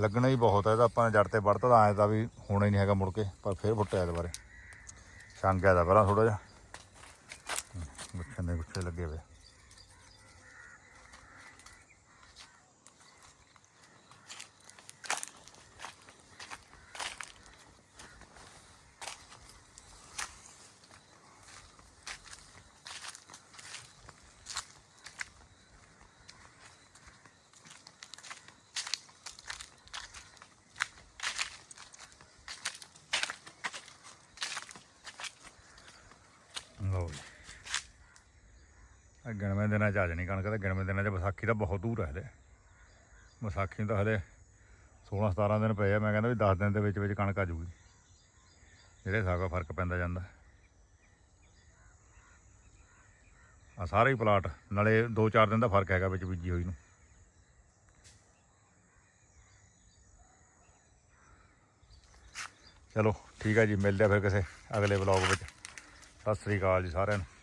ਲੱਗਣਾ ਹੀ ਬਹੁਤ ਹੈ ਇਹਦਾ ਆਪਾਂ ਜੜ ਤੇ ਵੜਤਾ ਤਾਂ ਐਂ ਤਾਂ ਵੀ ਹੋਣਾ ਹੀ ਨਹੀਂ ਹੈਗਾ ਮੁੜ ਕੇ, ਪਰ ਫਿਰ ਫੁੱਟਿਆ ਦੁਬਾਰੇ ਛੰਗ ਹੈ ਦਾ ਪਹਿਲਾਂ ਥੋੜਾ ਜਿਹਾ। ਗੁੱਛੇ ਦੇ ਗੁੱਛੇ ਲੱਗੇ ਹੋਏ ਲਓ ਜੀ ਇਹ ਗਿਣਵੇਂ ਦਿਨਾਂ ਚ ਆ ਜਾਣੀ ਕਣਕ ਤੇ ਗਿਣਵੇਂ ਦਿਨਾਂ ਚ ਵਿਸਾਖੀ ਤਾਂ ਬਹੁਤ ਦੂਰ ਹੈ ਹਲੇ ਵਿਸਾਖੀ ਨੂੰ ਤਾਂ ਹਲੇ 16 17 ਦਿਨ ਪਏ ਆ, ਮੈਂ ਕਹਿੰਦਾ ਵੀ 10 ਦਿਨ ਦੇ ਵਿੱਚ ਵਿੱਚ ਕਣਕ ਆ ਜੂਗੀ ਜਿਹੜੇ ਹਿਸਾਬ ਫ਼ਰਕ ਪੈਂਦਾ ਜਾਂਦਾ। ਆ ਸਾਰੇ ਹੀ ਪਲਾਟ, ਨਾਲੇ 2-4 ਦਿਨ ਦਾ ਫ਼ਰਕ ਹੈਗਾ ਵਿੱਚ ਬੀਜੀ ਹੋਈ ਨੂੰ। ਚਲੋ, ਠੀਕ ਹੈ ਜੀ, ਮਿਲਦੇ ਆ ਫਿਰ ਕਿਸੇ ਅਗਲੇ ਵਲੌਗ ਵਿੱਚ। ਸਤਿ ਸ੍ਰੀ ਅਕਾਲ ਜੀ ਸਾਰਿਆਂ ਨੂੰ।